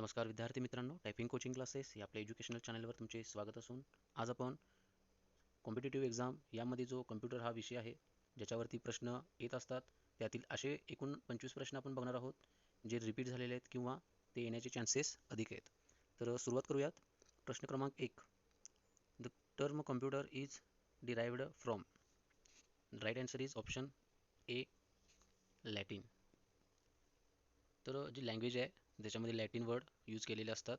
नमस्कार विद्यार्थी मित्रांनो टायपिंग कोचिंग क्लासेस या आपल्या एज्युकेशनल चॅनलवर तुमचे स्वागत असून आज आपण कॉम्पिटेटिव्ह एक्झाम यामध्ये जो कम्प्युटर हा विषय आहे ज्याच्यावरती प्रश्न येत असतात त्यातील असे एकूण पंचवीस प्रश्न आपण बघणार आहोत जे रिपीट झालेले आहेत किंवा ते येण्याचे चान्सेस अधिक आहेत. तर सुरुवात करूयात. प्रश्न क्रमांक एक. The term computer is derived from right answer is option A Latin तर जी लँग्वेज आहे ज्याच्यामध्ये लॅटिन वर्ड यूज केलेले असतात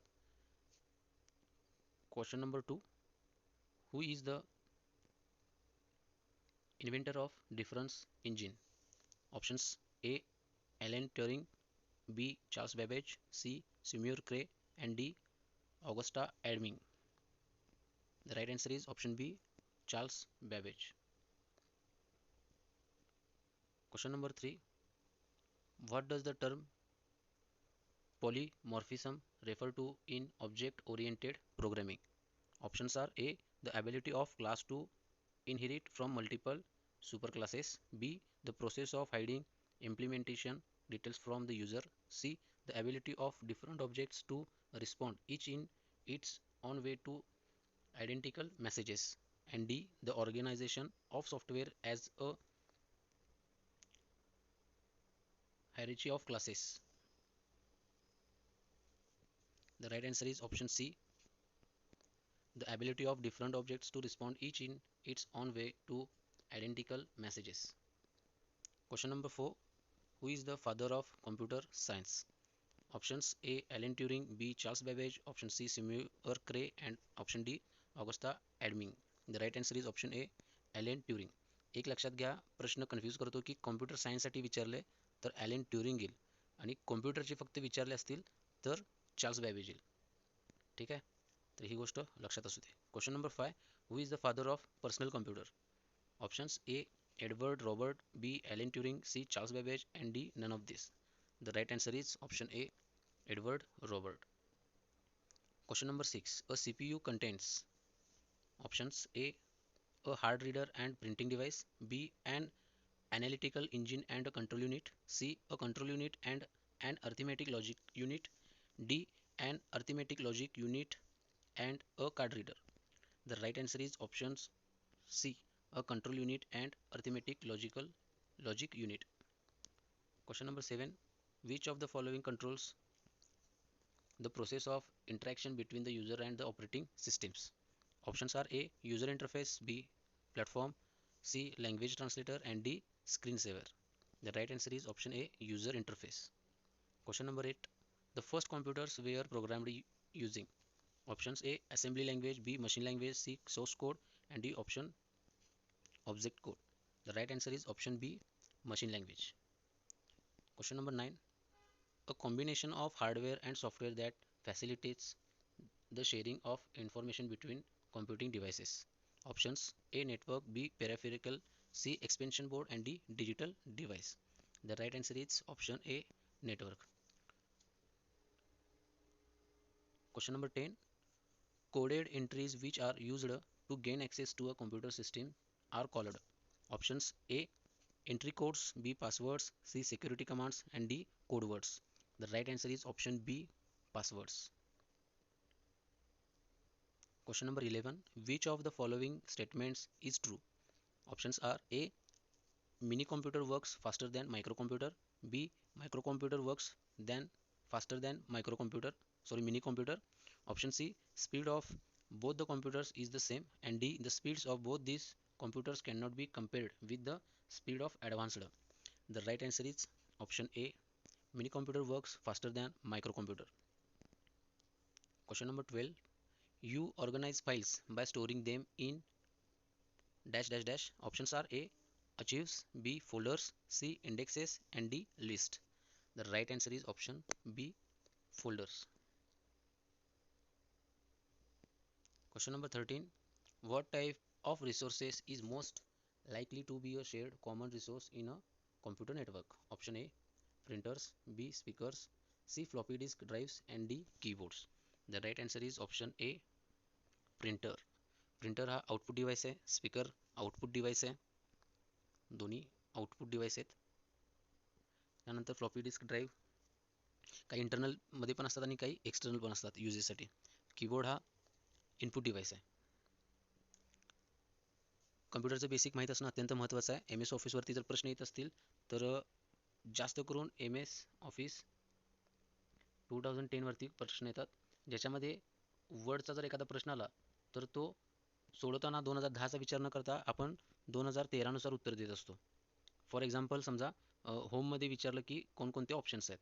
question number two who is the inventor of difference engine options A Alan Turing B Charles Babbage C Seymour Cray and D Augusta Ada King the right answer is option B Charles Babbage question number three what does the term polymorphism referred to in object oriented programming. Options are a the ability of class to inherit from multiple superclasses. B the process of hiding implementation details from the user. C the ability of different objects to respond each in its own way to identical messages. And d the organization of software as a hierarchy of classes? The right answer is option C. The ability of different objects to respond each in its own way to identical messages. Question number 4. Who is the father of computer science? Options A. Alan Turing B. Charles Babbage Option C. Samuel Cray and Option D. Augusta Adming. The right answer is option A. Alan Turing एक लक्षात घ्या प्रश्न confuse करतो की computer सायन्ससाठी विचारले तर Allen Turing येईल आणि कॉम्प्युटरचे फक्त विचारले असतील तर चार्ल्स बॅबेजिल ठीक आहे? तर ही गोष्ट लक्षात असू दे. Question number five who is the father of personal computer options A Edward Robert B Alan Turing C Charles Babbage and D none of this the right answer is option A Edward Robert question number six a C P U contents options A a hard reader and printing device B and analytical engine and a control unit c a control unit and an arithmetic logic unit d an arithmetic logic unit and a card reader the right answer is options c a control unit and arithmetic logical logic unit question number 7 which of the following controls the process of interaction between the user and the operating systems Options are A. User interface B. Platform C. Language translator and D. Screensaver. The right answer is option A. User interface. Question number 8. The first computers were programmed using options A. Assembly language B. Machine language C. Source code and D. Option Object code. The right answer is option B. Machine language. Question number 9. A combination of hardware and software that facilitates the sharing of information between computing devices. Options A network, B peripheral, C expansion board and D digital device. The right answer is option A network. Question number 10. Coded entries which are used to gain access to a computer system are called options A entry codes, B passwords, C security commands and D code words. The right answer is option B passwords. Question number 11. Which of the following statements is true? Options are A. Mini computer works faster than microcomputer. B. Microcomputer works than faster than microcomputer. Sorry, mini computer. Option C. Speed of both the computers is the same. And D. The speeds of both these computers cannot be compared with the speed of advanced. The right answer is option A. Mini computer works faster than microcomputer. Question number 12 you organize files by storing them in dash dash dash options are a archives b folders c indexes and d list the right answer is option b folders question number 13 what type of resources is most likely to be a shared common resource in a computer network option a printers b speakers c floppy disk drives and d keyboards the right answer is option a printer printer हा output device आहे speaker output device आहे दोन्ही output device आहेत त्यानंतर floppy disk drive काही इंटरनलमध्ये पण असतात आणि काही एक्सटर्नल पण असतात युजेससाठी कीबोर्ड हा इनपुट डिव्हाइस आहे. कम्प्युटरचं बेसिक माहीत असणं अत्यंत महत्त्वाचं आहे. एम एस ऑफिसवरती जर प्रश्न येत असतील तर जास्त करून M S office two thousand टेनवरती प्रश्न येतात. ज्याच्यामध्ये वर्डचा जर एखादा प्रश्न आला तर तो सोडवताना दोन हजार दहाचा विचार न करता आपण दोन हजार तेरानुसार उत्तर देत असतो. फॉर एक्झाम्पल समजा होममध्ये विचारलं की कोणकोणते ऑप्शन्स आहेत.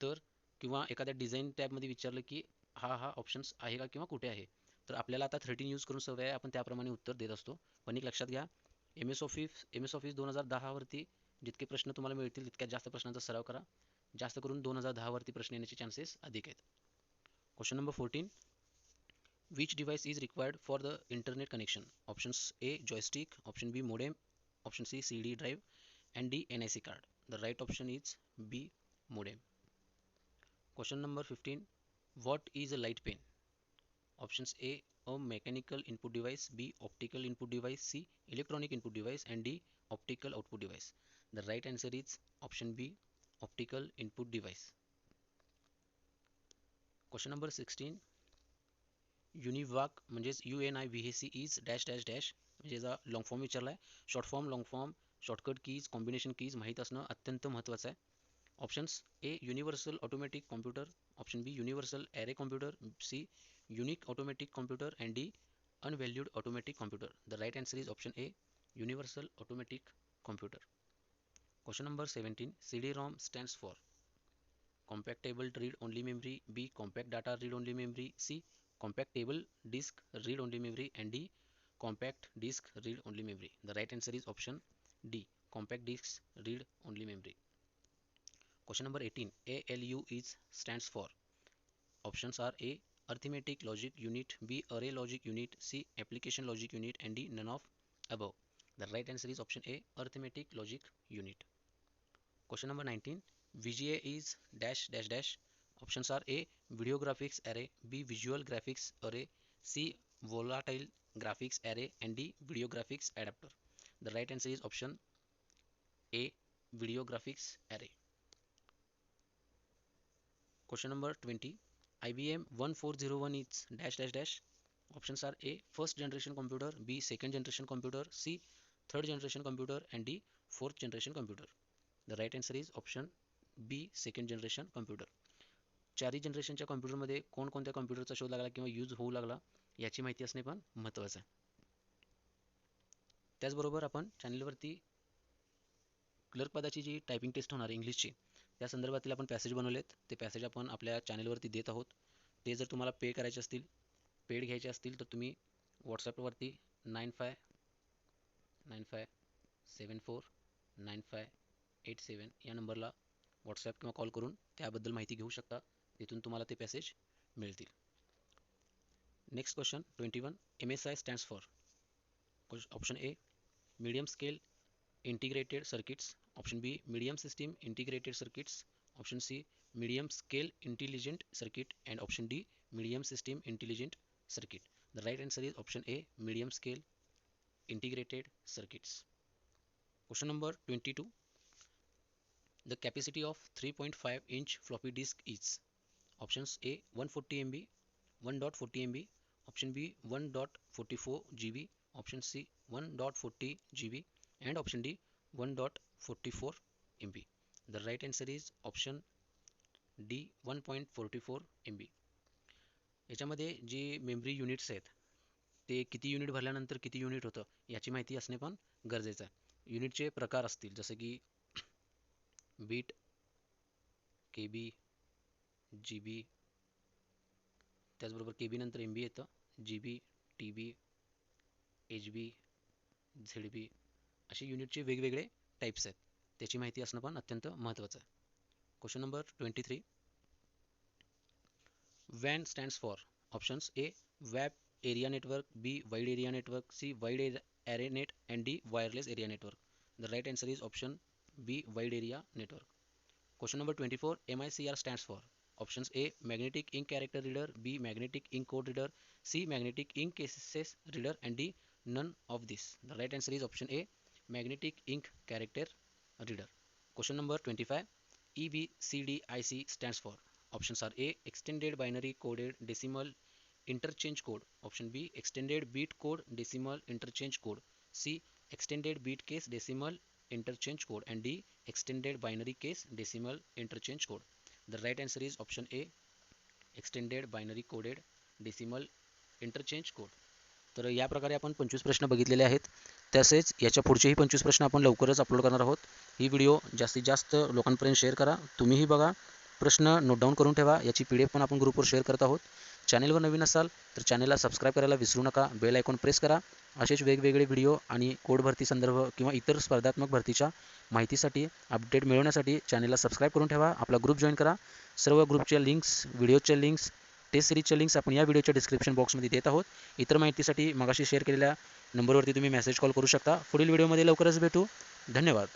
तर किंवा एखाद्या डिझाईन टॅबमध्ये विचारलं की हा हा ऑप्शन्स आहे का किंवा कुठे आहे. तर आपल्याला आता थर्टीन यूज करून सवय आहे आपण त्याप्रमाणे उत्तर देत असतो. पण एक लक्षात घ्या M S office M S office दोन हजार दहावरती जितके प्रश्न तुम्हाला मिळतील तितक्या जास्त प्रश्नांचा सराव करा. जास्त करून दोन हजार दहावरती प्रश्न येण्याचे चान्सेस अधिक आहेत. Question number fourteen which device is required for the internet connection options A joystick option B modem option C C D drive and D N I C card the right option is B modem question number fifteen what is a light pen option A, a, mechanical input device, B, optical input device, C, electronic input device, and D, optical output device. The right answer is option B, optical input device. Question number sixteen, UNIVAC, म्हणजेच U N I V A C is dash dash dash म्हणजे जा long form विचार है short form long form shortcut keys combination keys महित अत्यंत महत्त्वाचं है options. A universal automatic computer. Option b universal array computer. C unique automatic computer. And d unvalued automatic computer. The right answer is option a universal automatic computer. Question number 17 cd-rom stands for compactable read only memory. B compact data read only memory. C compactable disk read only memory. And d compact disk read only memory. The right answer is option d compact disk read only memory. Question number 18. ALU is stands for. Options are A. Arithmetic Logic Unit B. Array Logic Unit C. Application Logic Unit and D. None of above. The right answer is option A. Arithmetic Logic Unit. Question number 19. VGA is dash dash dash. Options are A. Video Graphics Array B. Visual Graphics Array C. Volatile Graphics Array and D. Video Graphics Adapter. The right answer is option A. Video Graphics Array. Question number twenty I B M one four zero one is dash dash dash options are A first generation computer B second generation computer C third generation computer and D fourth generation computer the right answer is option B second generation computer चारही जनरेशनच्या कॉम्प्युटरमध्ये कोणकोणत्या कॉम्प्युटरचा शोध लागला किंवा use होऊ लागला याची माहिती असणे पण महत्त्वाचं आहे. त्याचबरोबर आपण चॅनलवरती क्लर्क पदाची जी टायपिंग टेस्ट होणार इंग्लिशची त्या संदर्भातील आपण पॅसेज बनवलेत. ते पॅसेज आपण आपल्या चॅनलवरती देत आहोत. ते जर तुम्हाला पे करायचे असतील पेड घ्यायचे असतील तर तुम्ही व्हॉट्सॲपवरती nine five nine five seven four nine five eight seven या नंबरला व्हॉट्सॲप किंवा कॉल करून त्याबद्दल माहिती घेऊ शकता. तिथून तुम्हाला ते पॅसेज मिळतील. Next question twenty one M S I stands for option A medium scale integrated circuits option b medium system integrated circuits. Option c medium scale intelligent circuit. And option d medium system intelligent circuit. The right answer is option a medium scale integrated circuits. Question number 22 the capacity of 3.5 inch floppy disk is options a 140 mb 1.40 mb option b 1.44 gb option c 1.40 gb and option D 44 MB. The right answer is option D 1.44 MB. याच्यामध्ये जे memory units आहेत ते किती unit भरल्यानंतर किती unit होतं याची माहिती असणे पण गरजेचं आहे युनिटचे प्रकार असतील जसं की बीट के बी जी बी त्याचबरोबर के बी नंतर एम बी येतं G B T B H B Z B असे युनिटचे वेगवेगळे टाईप्स आहेत. त्याची माहिती असणं पण अत्यंत महत्त्वाचं आहे. Question number twenty three van stands for options A web area network B wide area network C wide array net and D wireless area network the right answer is option B wide area network question number twenty four M I C R stands for options A magnetic ink character reader B magnetic ink code reader C magnetic ink cases reader and D none of this the right answer is option A magnetic ink character reader question number 25 EBCDIC stands for? Options are A. Extended binary coded decimal interchange code. Option B. Extended bit code decimal interchange code. C. Extended bit case decimal interchange code. And D. Extended binary case decimal interchange code. The right answer is option A. Extended binary coded decimal interchange code. तर या प्रकारे आपण पंचवीस प्रश्न बघितलेले आहेत. तसेच याच्या पुढचेही पंचवीस प्रश्न आपण लवकरच अपलोड करणार आहोत. ही व्हिडिओ जास्तीत जास्त लोकांपर्यंत शेअर करा. तुम्हीही बघा. प्रश्न नोट डाऊन करून ठेवा. याची पी डी एफ पण आपण ग्रुपवर शेअर करत आहोत. चॅनेलवर नवीन असाल तर चॅनेलला सबस्क्राईब करायला विसरू नका. बेल आयकॉन प्रेस करा. असेच वेगवेगळे व्हिडिओ आणि कोड भरती संदर्भ किंवा इतर स्पर्धात्मक भरतीच्या माहितीसाठी अपडेट मिळवण्यासाठी चॅनेलला सबस्क्राईब करून ठेवा. आपला ग्रुप जॉईन करा. सर्व ग्रुपच्या लिंक्स व्हिडिओच्या लिंक्स टेस्ट सिरीजच्या लिंक्स आपण या व्हिडिओच्या डिस्क्रिप्शन बॉक्समध्ये देत आहोत. इतर माहितीसाठी मगाशी शेअर केलेल्या नंबरवरती तुम्ही मेसेज कॉल करू शकता. पुढील व्हिडिओमध्ये लवकरच भेटू. धन्यवाद.